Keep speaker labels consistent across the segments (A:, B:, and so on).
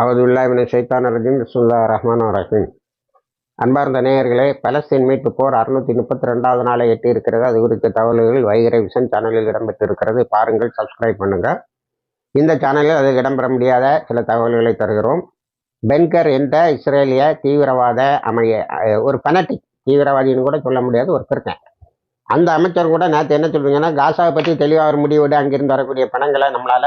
A: அவதுல்லாவின சைத்தான் ரஜீம். சுல்லா ரஹ்மான் ரஹீம். அன்பார்ந்த நேயர்களே பலஸ்தீன் மீட்பு போர் அறுநூத்தி முப்பத்தி ரெண்டாவது நாளை எட்டி இருக்கிறது அது குறித்த தகவல்கள் வைகரை விஷன் சேனலில் இடம்பெற்றிருக்கிறது. பாருங்கள் சப்ஸ்கிரைப் பண்ணுங்க. இந்த சேனலில் அது இடம்பெற முடியாத சில தகவல்களை தருகிறோம். பென்கர் என்ற இஸ்ரேலிய தீவிரவாத அமைய ஒரு பெனட்டிக் தீவிரவாதின்னு கூட சொல்ல முடியாது ஒரு அந்த அமைச்சர் கூட நேற்று என்ன சொல்றீங்கன்னா காசாவை பற்றி தெளிவாக ஒரு முடிவோடு அங்கிருந்து வரக்கூடிய பணங்களை நம்மளால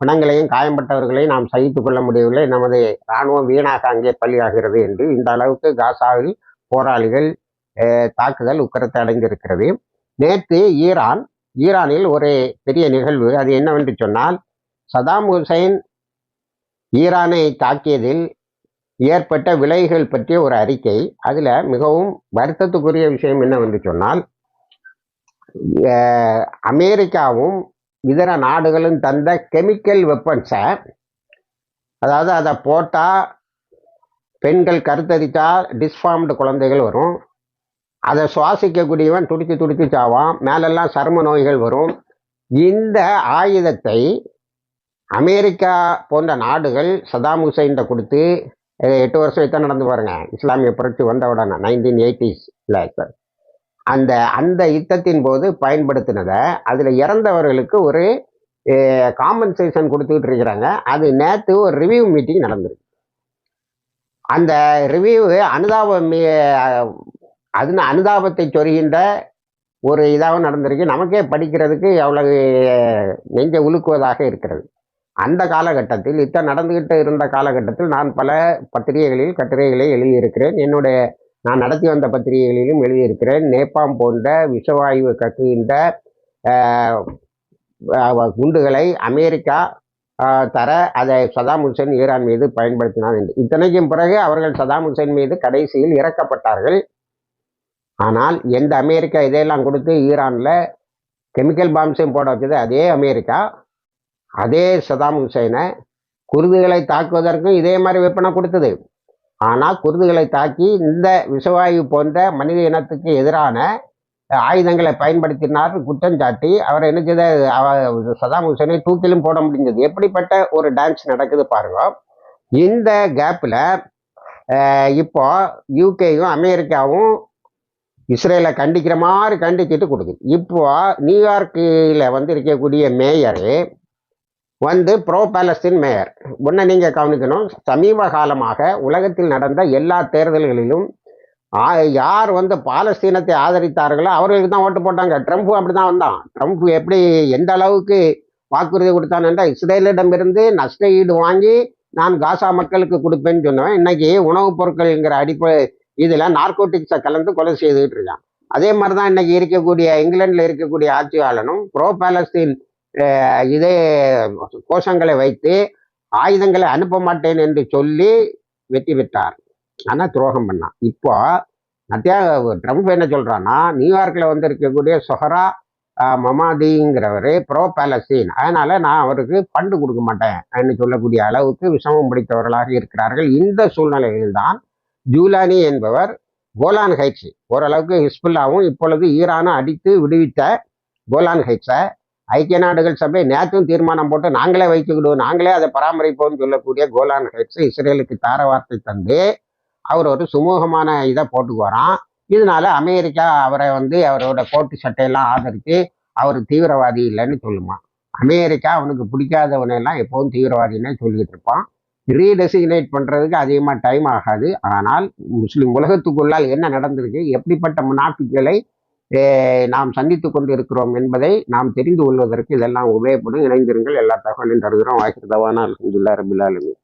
A: பிணங்களையும் காயம்பட்டவர்களையும் நாம் சகித்து கொள்ள முடியவில்லை. நமது இராணுவம் வீணாக அங்கே பலியாகிறது என்று இந்த அளவுக்கு காசாவில் போராளிகள் தாக்குதல் உக்கரத்தை அடைந்திருக்கிறது. நேற்று ஈரான் ஈரானில் ஒரு பெரிய நிகழ்வு. அது என்னவென்று சொன்னால் சதாம் ஹுசைன் ஈரானை தாக்கியதில் ஏற்பட்ட விளைவுகள் பற்றிய ஒரு அறிக்கை. அதில் மிகவும் வருத்தத்துக்குரிய விஷயம் என்னவென்று சொன்னால் அமெரிக்காவும் இதர நாடுகளும் தந்த கெமிக்கல் வெப்பன்ஸை அதாவது அதை போட்டால் பெண்கள் கருத்தரித்தா டிஸ்ஃபார்ம்டு குழந்தைகள் வரும். அதை சுவாசிக்கக்கூடியவன் துடிச்சு துடிச்சு சாவான். மேலெல்லாம் சரும நோய்கள் வரும். இந்த ஆயுதத்தை அமெரிக்கா போன்ற நாடுகள் சதாம் ஹுசைன்கிட்ட கொடுத்து எட்டு வருஷம் எத்தனை நடந்து பாருங்க. இஸ்லாமிய புரட்சி வந்த உடனே நைன்டீன் எயிட்டிஸில் சார் அந்த அந்த யுத்தத்தின் போது பயன்படுத்தினதை அதில் இறந்தவர்களுக்கு ஒரு காம்பன்சேஷன் கொடுத்துக்கிட்டு இருக்கிறாங்க. அது நேற்று ஒரு ரிவ்யூ மீட்டிங் நடந்திருக்கு. அந்த ரிவ்யூ அனுதாபம் அது அனுதாபத்தை சொருகின்ற ஒரு இதாகவும் நடந்திருக்கு. நமக்கே படிக்கிறதுக்கு அவ்வளவு நெஞ்ச உலுக்குவதாக இருக்கிறது. அந்த காலகட்டத்தில் இத்தனை நடந்துகிட்டு இருந்த காலகட்டத்தில் நான் பல பத்திரிகைகளில் கட்டுரைகளை எழுதியிருக்கிறேன். என்னுடைய நான் நடத்தி வந்த பத்திரிகைகளிலும் எழுதியிருக்கிறேன். நேபாம் போன்ற விஷவாயு கக்குகின்ற குண்டுகளை அமெரிக்கா தர அதை சதாம் ஹுசேன் ஈரான் மீது பயன்படுத்தினார் என்று. இத்தனைக்கும் பிறகு அவர்கள் சதாம் ஹுசேன் மீது கடைசியில் இறக்கப்பட்டார்கள். ஆனால் எந்த அமெரிக்கா இதையெல்லாம் கொடுத்து ஈரானில் கெமிக்கல் பாம்ஸையும் போட வச்சது அதே அமெரிக்கா. அதே சதாம் ஹுசைனை குருதுகளை தாக்குவதற்கும் இதே மாதிரி வெப்பனை கொடுத்தது. ஆனால் குருதுகளை தாக்கி இந்த விஷவாயு போன்ற மனித இனத்துக்கு எதிரான ஆயுதங்களை பயன்படுத்தினார் குற்றம் சாட்டி. அவர் என்ன செய்த அவ- சதாம் ஹுசேனை தூக்கிலும் போட முடிஞ்சது எப்படிப்பட்ட ஒரு டான்ஸ் நடக்குது பாருங்க. இந்த கேப்பில் இப்போ யூகேயும் அமெரிக்காவும் இஸ்ரேலை கண்டிக்கிற மாதிரி கண்டிச்சிட்டு கொடுக்குது. இப்போ நியூயார்க்கில் வந்து இருக்கக்கூடிய மேயரு வந்து ப்ரோ பாலஸ்தீன் மேயர் ஒன்றை நீங்கள் கவனிக்கணும் சமீப காலமாக உலகத்தில் நடந்த எல்லா தேர்தல்களிலும் யார் வந்து பாலஸ்தீனத்தை ஆதரித்தார்களோ அவர்களுக்கு தான் ஓட்டு போட்டாங்க. ட்ரம்ப்பும் அப்படி தான் வந்தான். ட்ரம்ப் எப்படி எந்த அளவுக்கு வாக்குறுதி கொடுத்தான் என்றால் இஸ்ரேலிடமிருந்து நஷ்ட ஈடு வாங்கி நான் காசா மக்களுக்கு கொடுப்பேன்னு சொன்னேன் இன்னைக்கு உணவுப் பொருட்கள்ங்கிற அடிப்படை இதில் நார்கோட்டிக்ஸை கலந்து கொலை செய்துகிட்டு இருக்கான். அதே மாதிரி தான் இன்னைக்கு இருக்கக்கூடிய இங்கிலாண்டில் இருக்கக்கூடிய ஆட்சியாளனும் ப்ரோ பாலஸ்தீன் இதே கோஷங்களை வைத்து ஆயுதங்களை அனுப்ப மாட்டேன் என்று சொல்லி வெற்றி பெற்றார் ஆனால் துரோகம் பண்ணான். இப்போ நத்தியா ட்ரம்ப் என்ன சொல்கிறான்னா நியூயார்க்கில் வந்து இருக்கக்கூடிய சொஹரா மமாதிங்கிறவர் ப்ரோ பேலஸ்தீன். அதனால் நான் அவருக்கு பண்டு கொடுக்க மாட்டேன் என்று சொல்லக்கூடிய அளவுக்கு விஷமம் பிடித்தவர்களாக இருக்கிறார்கள். இந்த சூழ்நிலையில்தான் ஜூலானி என்பவர் கோலான் ஹைட்ஸ். ஓரளவுக்கு ஹிஸ்புல்லாவும் இப்பொழுது ஈரானும் அடித்து விடுவித்த கோலான் ஹைட்ஸை ஐக்கிய நாடுகள் சபை நேற்றும் தீர்மானம் போட்டு நாங்களே வைத்துக்கிடுவோம் நாங்களே அதை பராமரிப்போம்னு சொல்லக்கூடிய கோலான் ஹைட்ஸ் இஸ்ரேலுக்கு தார வார்த்தை தந்து அவர் ஒரு சுமூகமான இதை போட்டுக்குவாராம். இதனால அமெரிக்கா அவரை வந்து அவரோட கோட்டு சட்டையெல்லாம் ஆதரித்து அவர் தீவிரவாதி இல்லைன்னு சொல்லுமா. அமெரிக்கா அவனுக்கு பிடிக்காதவனெல்லாம் எப்போவும் தீவிரவாதின்னே சொல்லிக்கிட்டு இருப்பான். ரீடெசிக்னேட் பண்ணுறதுக்கு அதிகமாக டைம் ஆகாது. ஆனால் முஸ்லீம் உலகத்துக்குள்ளால் என்ன நடந்திருக்கு? எப்படிப்பட்ட முனாஃபிக்களை நாம் சந்தித்து கொண்டு இருக்கிறோம் என்பதை நாம் தெரிந்து கொள்வதற்கு இதெல்லாம் உபயோகப்படும். இணைந்திருங்கள். எல்லா தகவலையும் தருகிறோம். வாய்க்கிறதவான தவானால் ரபில் ஆலமீன்.